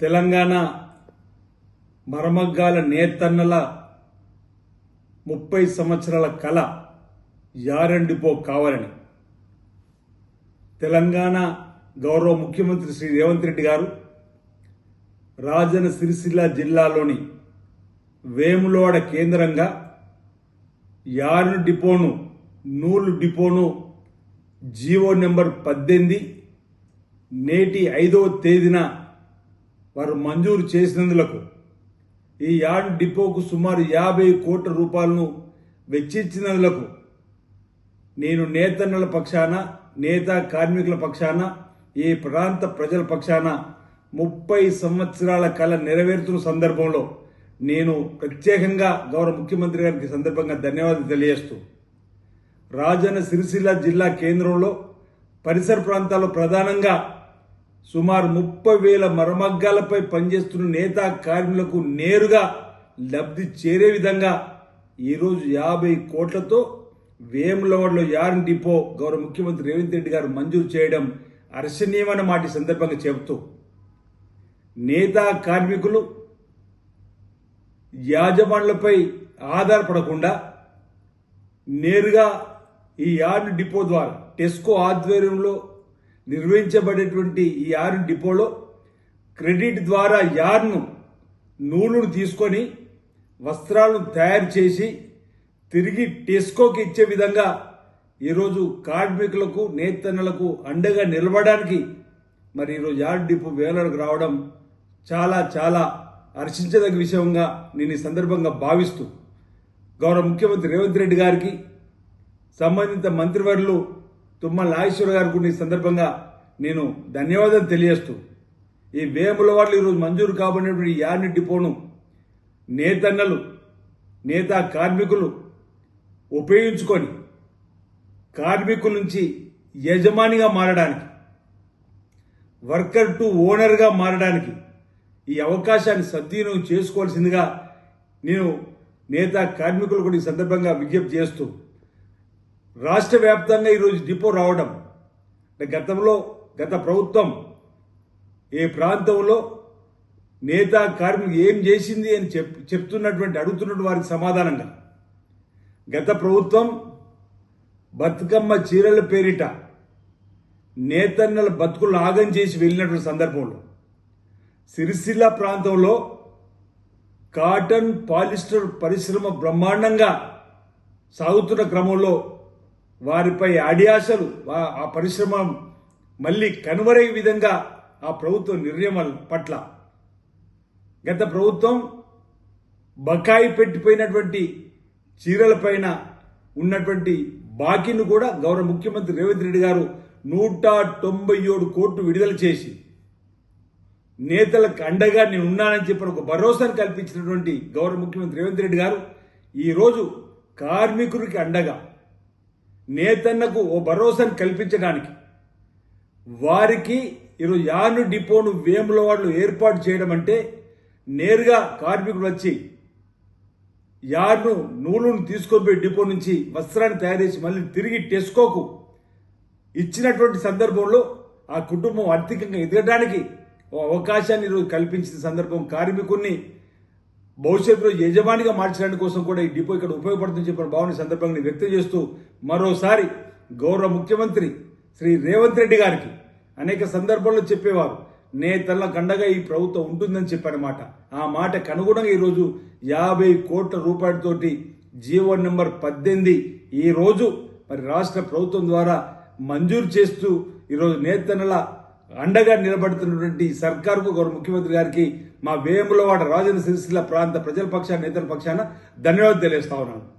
తెలంగాణ మరమగ్గాల నేతన్నల ముప్పై సంవత్సరాల కళ యారెండిపో కావాలని. తెలంగాణ గౌరవ ముఖ్యమంత్రి శ్రీ రేవంత్ రెడ్డి గారు రాజన సిరిసిల్ల జిల్లాలోని వేములవాడ కేంద్రంగా యార్న్ డిపోను నూలు డిపోను జీవో నెంబర్ పద్దెనిమిది నేటి ఐదవ తేదీన వారు మంజూరు చేసినందులకు ఈ యార్డ్ డిపోకు సుమారు యాభై కోట్ల రూపాయలను వెచ్చించినందులకు నేను నేతన్నల పక్షాన నేత కార్మికుల పక్షాన ఈ ప్రాంత ప్రజల పక్షాన ముప్పై సంవత్సరాల కళ నెరవేరుతున్న సందర్భంలో నేను ప్రత్యేకంగా గౌరవ ముఖ్యమంత్రి గారికి సందర్భంగా ధన్యవాదాలు తెలియజేస్తూ రాజన్న సిరిసిల్ల జిల్లా కేంద్రంలో పరిసర ప్రాంతాల్లో ప్రధానంగా సుమారు ముప్పై వేల మరమగ్గాలపై పనిచేస్తున్న నేతా కార్మికులకు నేరుగా లబ్ధి చేరే విధంగా ఈరోజు యాభై కోట్లతో వేములవాడలో యార్న్ డిపో గౌరవ ముఖ్యమంత్రి రేవంత్ రెడ్డి గారు మంజూరు చేయడం అర్శనీయమైన మాట సందర్భంగా చెబుతూ నేతా కార్మికులు యాజమాన్లపై ఆధారపడకుండా నేరుగా ఈ యార్న్ డిపో ద్వారా టెస్కో ఆధ్వర్యంలో నిర్వహించబడేటువంటి ఈ యార్న్ డిపోలో క్రెడిట్ ద్వారా యార్ను నూలును తీసుకొని వస్త్రాలను తయారు చేసి తిరిగి టెస్కోకి ఇచ్చే విధంగా ఈరోజు కార్మికులకు నేతన్నలకు అండగా నిలబడడానికి మరి ఈరోజు యార్డ్ డిపో వేలకు రావడం చాలా చాలా హర్షించదగ్గ విషయంగా నేను ఈ సందర్భంగా భావిస్తూ గౌరవ ముఖ్యమంత్రి రేవంత్ రెడ్డి గారికి సంబంధిత మంత్రివర్యులు తుమ్మల నాగేశ్వర గారు కూడా ఈ సందర్భంగా నేను ధన్యవాదాలు తెలియజేస్తూ ఈ వేముల వాళ్ళు ఈరోజు మంజూరు కాబడినటువంటి ఈ యార్ని డిపోను నేతన్నలు నేత కార్మికులు ఉపయోగించుకొని కార్మికుల నుంచి యజమానిగా మారడానికి వర్కర్ టు ఓనర్గా మారడానికి ఈ అవకాశాన్ని సద్వినియోగం చేసుకోవాల్సిందిగా నేను నేత కార్మికులు కూడా ఈ సందర్భంగా విజ్ఞప్తి చేస్తూ రాష్ట్ర వ్యాప్తంగా ఈరోజు డిపో రావడం గతంలో గత ప్రభుత్వం ఏ ప్రాంతంలో నేత కార్మికులు ఏం చేసింది అని చెప్ చెప్తున్నటువంటి అడుగుతున్నటువంటి వారికి సమాధానంగా. గత ప్రభుత్వం బతుకమ్మ చీరల పేరిట నేతన్నల బతుకులు ఆగం చేసి వెళ్ళినటువంటి సందర్భంలో సిరిసిల్ల ప్రాంతంలో కాటన్ పాలిస్టర్ పరిశ్రమ బ్రహ్మాండంగా సాగుతున్న క్రమంలో వారిపై ఆడియాసలు ఆ- ఆ పరిశ్రమ మళ్ళీ కనుమరయ్యే విధంగా ఆ ప్రభుత్వ నిర్ణయం పట్ల. గత ప్రభుత్వం బకాయి పెట్టిపోయినటువంటి చీరలపైన ఉన్నటువంటి బాకీని కూడా గౌరవ ముఖ్యమంత్రి రేవంత్ రెడ్డి గారు నూట తొంభై ఏడు కోట్లు విడుదల చేసి నేతలకు అండగా నేను ఉన్నానని చెప్పిన ఒక భరోసాను కల్పించినటువంటి గౌరవ ముఖ్యమంత్రి రేవంత్ రెడ్డి గారు ఈరోజు కార్మికుడికి అండగా. నేతన్నకు ఓ భరోసాను కల్పించడానికి. వారికి ఈరోజు యాను డిపోను వేములవాడలో ఏర్పాటు చేయడం అంటే నేరుగా కార్మికుడు వచ్చి యార్ను నూలును తీసుకొని డిపో నుంచి వస్త్రాన్ని తయారు చేసి మళ్ళీ తిరిగి టెస్కోకు ఇచ్చినటువంటి సందర్భంలో ఆ కుటుంబం ఆర్థికంగా ఎదగడానికి ఓ అవకాశాన్ని ఈరోజు కల్పించిన సందర్భం కార్మికుడిని భవిష్యత్తులో యజమానిగా మార్చడానికి కోసం కూడా ఈ డిపో ఇక్కడ ఉపయోగపడుతుందని చెప్పిన భావన సందర్భంగా వ్యక్తం చేస్తూ మరోసారి గౌరవ ముఖ్యమంత్రి శ్రీ రేవంత్ రెడ్డి గారికి అనేక సందర్భాల్లో చెప్పేవారు నేతల కండగా ఈ ప్రభుత్వం ఉంటుందని చెప్పారన్నమాట ఆ మాటకు అనుగుణంగా ఈరోజు యాభై కోట్ల రూపాయలతోటి జీవో నెంబర్ పద్దెనిమిది ఈ రోజు మరి రాష్ట్ర ప్రభుత్వం ద్వారా మంజూరు చేస్తూ ఈరోజు నేతన్నల అండగా నిలబడుతున్నటువంటి సర్కార్కు గౌరవ ముఖ్యమంత్రి గారికి మా వేములవాడ రాజన సిరిసిల్ల ప్రాంత ప్రజల పక్షాన నేతల పక్షాన ధన్యవాదాలు తెలియజేస్తా ఉన్నాను.